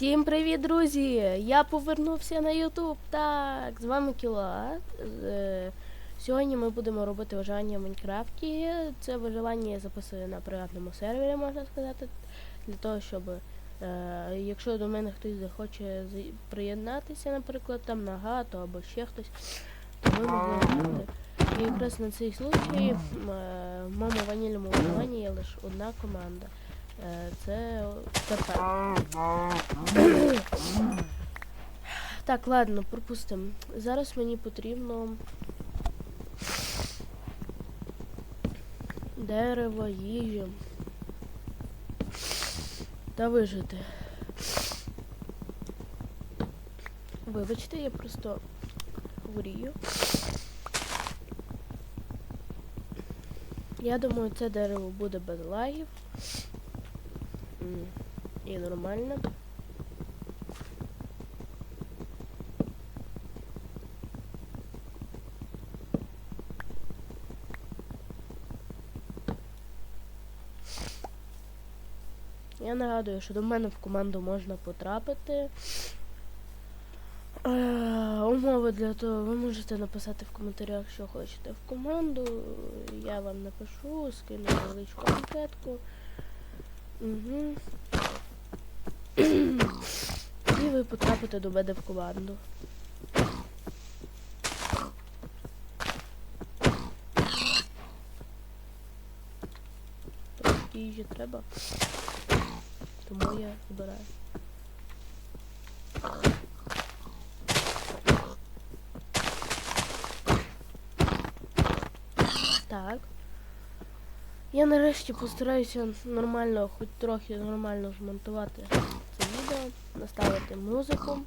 Всім привіт, друзі! Я повернувся на Ютуб. Так, з вами Кілоат. Е, Сьогодні ми будемо робити виживання в Майнкрафті. Це виживання я записую на приватному сервері, можна сказати, для того, щоб е, якщо до мене хтось захоче приєднатися, наприклад, там на гато або ще хтось, то могли грати. І якраз на цей случай е, в моєму ванільному виживанні є лише одна команда. Е, Це ТП. Так, ладно, пропустимо. Зараз мені потрібно дерево, їжу та вижити. Вибачте, я просто хворію. Я думаю, це дерево буде без лагів. М, І нормально. Я нагадую, що до мене в команду можна потрапити. Е, умови для того ви можете написати в коментарях, що хочете в команду. Я вам напишу, скину невеличку анкетку. Угу. І ви потрапите до мене в команду. Їжі треба. Тому я збираю. Так. Я нарешті постараюся нормально, хоч трохи нормально змонтувати це відео, наставити музику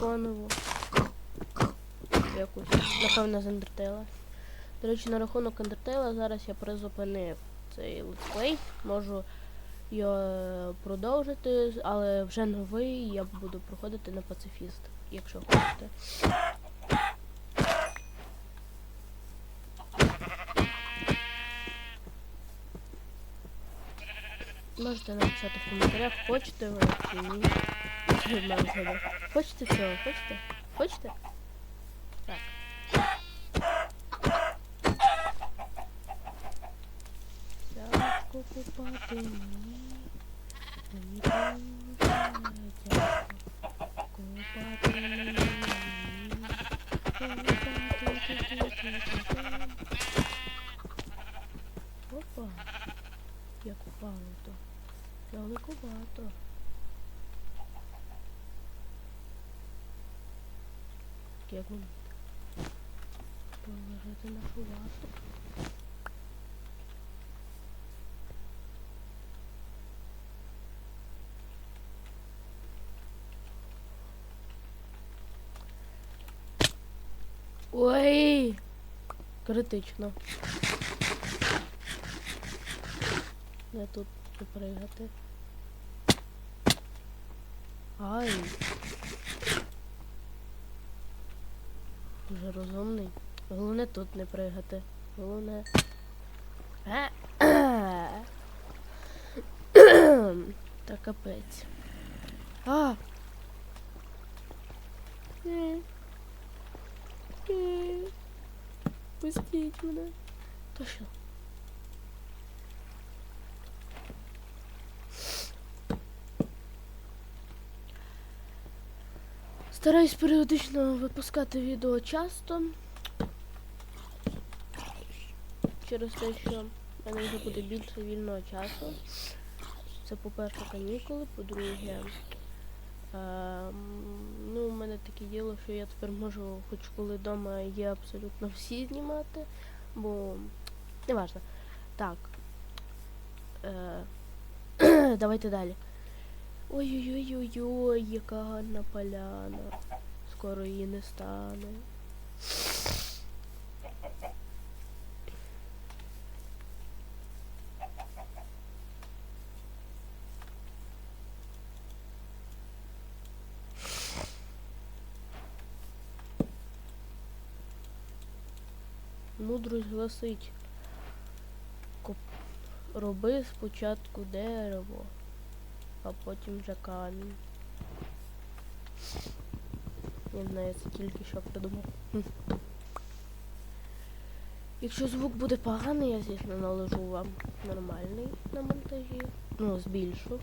фонову. Якусь, напевно, з Undertale. До речі, на рахунок Undertale зараз я призупинив цей летсплей. Можу його продовжити, але вже новий я буду проходити на пацифіст, якщо хочете. Можете написати в коментарях, хочете ви чи ні. Хочете цього? Хочете? Хочете? Так. Тяжко купати мені. Мені купати мені. Опа. Як впало то. Далекувато. Як мені положити нашу вату. Ой! Критично. Не тут не пригати. Ай. Дуже розумний. Головне тут не пригати. Головне. Е. Та капець. А! Пустіть мене. То що? Стараюсь періодично випускати відео часто. Через те, що в мене вже буде більше вільного часу. Це по-перше канікули, по-друге. ем, ну, у мене таке діло, що я тепер можу, хоч коли вдома є абсолютно всі знімати, бо неважно. Так. Е, давайте далі. Ой-ой-ой-ой-ой, яка гарна поляна. Скоро її не стане. Мудрость гласить. Коп... Роби спочатку дерево. А потім вже камінь. Не знаю, це тільки що придумав. Якщо звук буде поганий, я звісно наложу вам нормальний на монтажі. Ну, збільшу.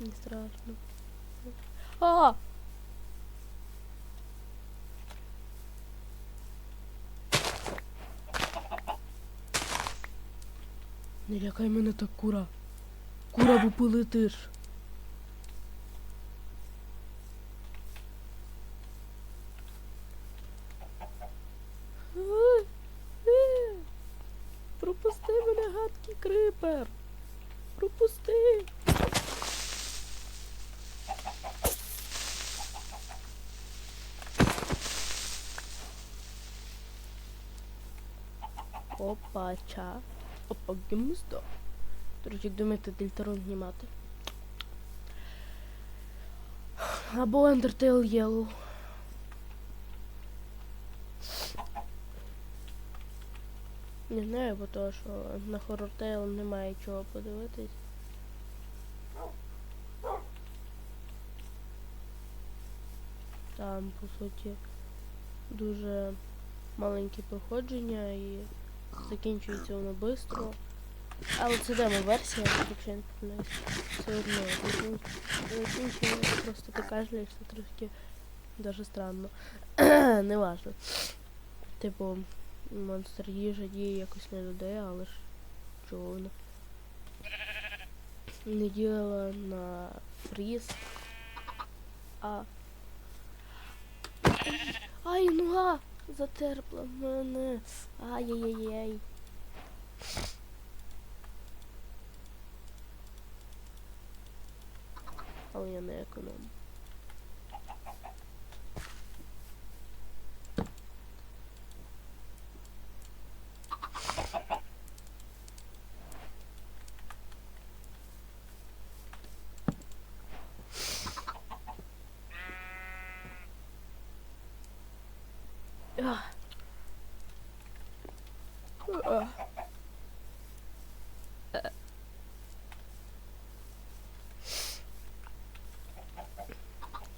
Не страшно. А! Не лякай мене так, кура. Кура, бо полетиш. Е, е, Пропусти мене, гадкий крипер. Пропусти. Опача. Опа, гімздо. До речі, думаєте, дельтарон знімати? Або Undertale Yellow. Не знаю, бо то, що на Horror Tale немає чого подивитись. Там, по суті, дуже маленьке походження і закінчується воно швидко. Але це демо-версія, якщо не. Все одно. закін- просто ти кашляєш, це трошки дуже странно. Неважно. Типу, монстр їжа діє якось на людей, але ж чого воно? Не діяла на фріз. А. Ай, нога! Затерпла мене. Ай-яй-яй-яй. Але я не економ.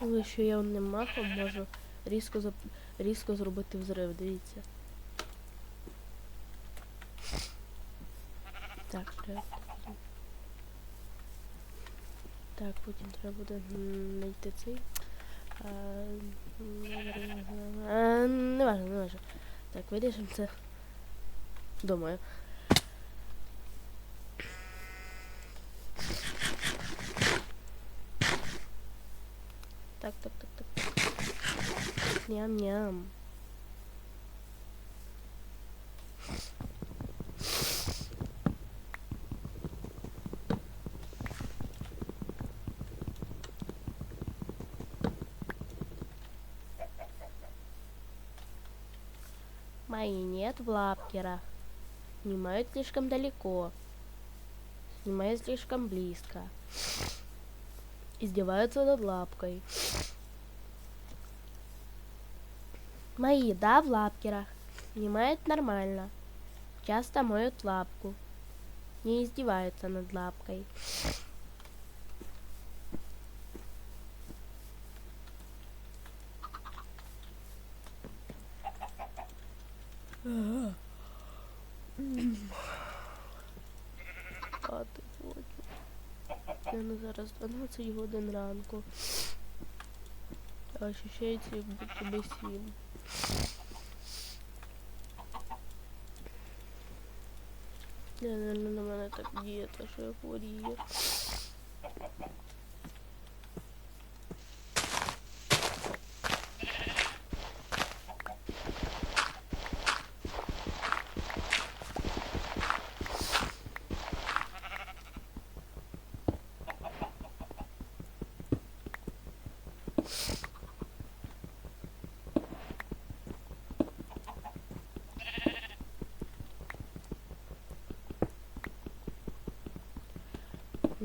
Але що я одним махом можу різко зап... різко зробити взрив, дивіться. Так, треба. Так, потім треба буде знайти цей. А, не важно, не важно. Так, вирішимо це. Думаю. Так, так, так, так. Ням-ням. Мои нет в лапкерах. Снимают слишком далеко. Снимают слишком близко. Издеваются над лапкой. Мои, да, в лапкерах. Снимают нормально. Часто моют лапку. Не издеваются над лапкой. Я зараз 12 годин ранку. Ощущається, як будто би 7. Не, наверное, на мене так діє, що я хворію.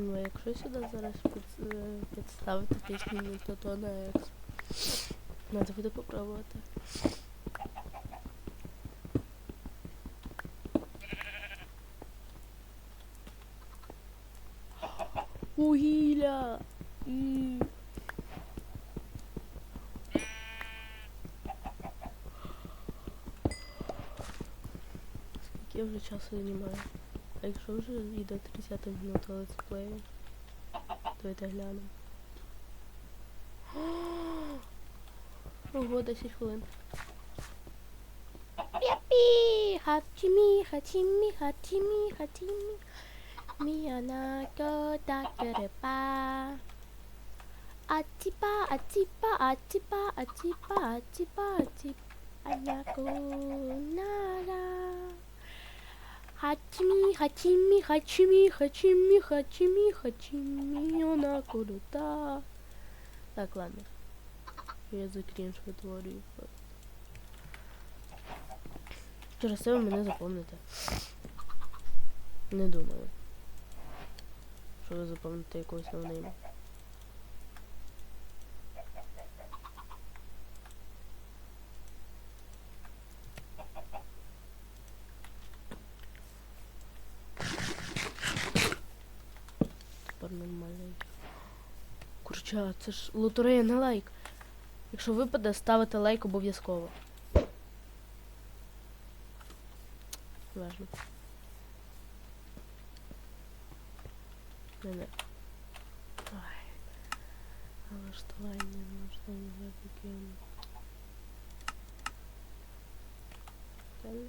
Ну, якщо сюди зараз під, е, підставити пісню Тотона Екс. Надо буде попробувати. Вугілля! І... Скільки вже часу знімаю? А якщо вже йде 30 минута летсплею, давайте глянемо. Ого, 10 хвилин. Япі! Хачімі, хачімі, хачімі, хачімі. Міянако такерепа. Ачіпа, ачіпа, ачіпа, ачіпа, ачіпа, ачіпа. Аняко нара. Хачими, хачими, хачими, хачими, хачими, хачими, она крута. Так, ладно. Я за крінж витворюю. Через це ви мене запомните. Не думаю. Що ви запомните якогось новнейма. Тепер нормально. Курча, це ж лотерея на лайк. Якщо випаде, ставите лайк обов'язково. Важно. Не, не. Ай. Налаштування, налаштування графіки. Далі.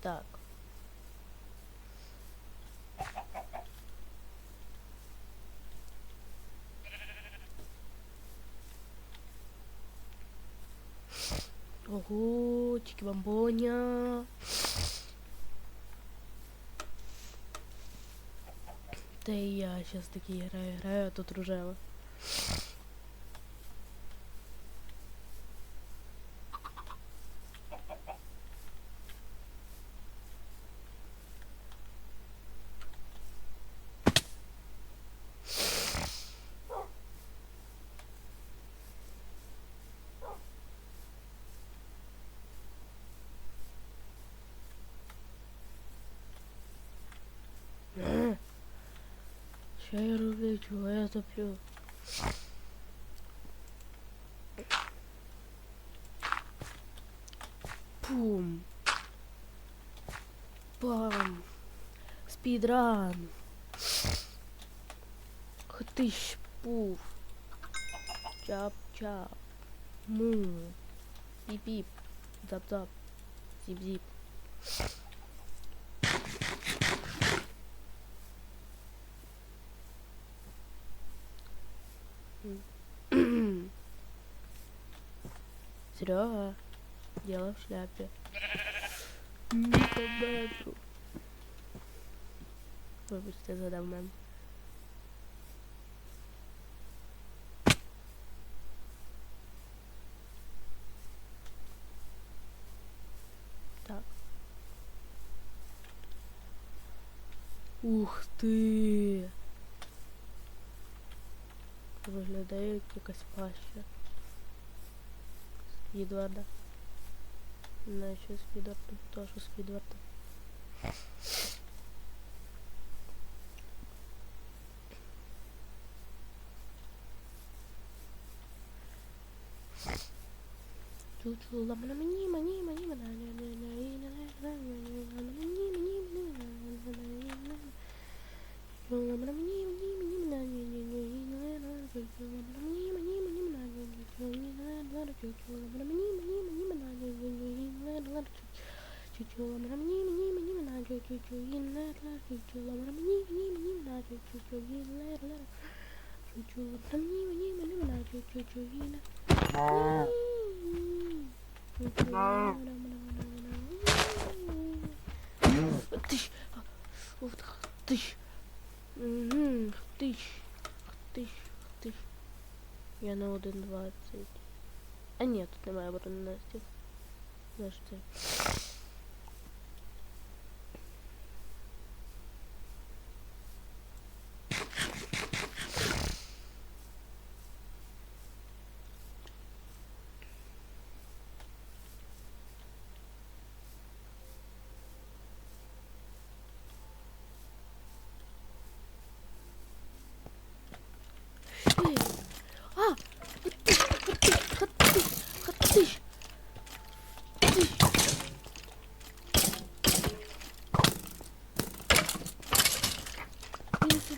Так. Ого, тільки бомбоня. Та і я сейчас такі граю, граю, а тут рожева. Що я роблю? Чого я топлю? Пум. Бам. Спідран. Хтищ пуф. Чап-чап. Му. Піп-піп. Зап-зап. Зіп-зіп. Серега, дело в шляпе. Не по метру. Вибачте, задав мем. Так. Ух ти! Виглядає як якась паща. Сквідварда. Не, що Сквідварда, то що Сквідварда. Чучула мені мені мені мені мені Тыщ. Ух ты, тыщ. Мгм, Тыщ. Тыщ. Тыщ. Я на 1.20. А ні, тут немає броненастів. Знаєш це.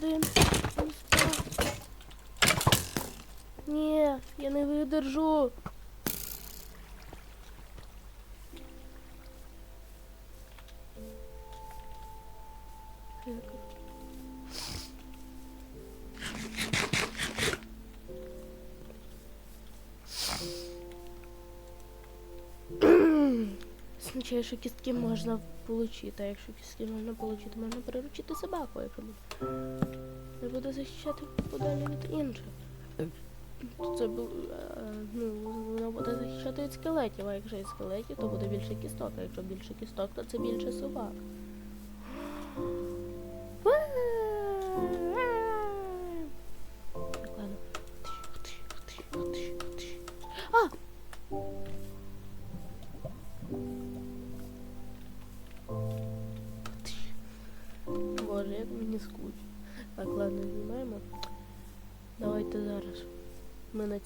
Сюди. Ні, я не видержу. Означає, що кістки можна отримати, а якщо кістки можна отримати, можна приручити собаку, буде. Не буде захищати подалі від інших. Це е, ну, вона буде захищати від скелетів, а якщо від скелетів, то буде більше кісток, а якщо більше кісток, то це більше собак.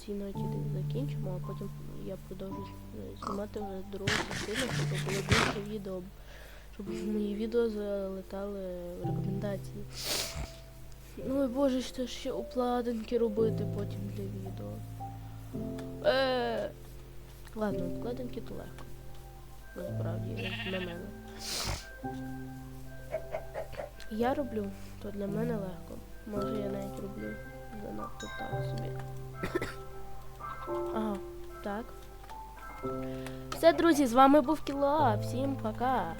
Цій ноті закінчимо, а потім я продовжу е, знімати вже другу частину, щоб було більше відео. Щоб мої відео залетали в рекомендації. Ну і боже, що ще укладинки робити потім для відео. Е. Ладно, укладинки то легко. Насправді, на мене. Я роблю, то для мене легко. Може я навіть роблю занадто так собі. Ага, так. Все, друзі, з вами був Кілоа. Всім пока.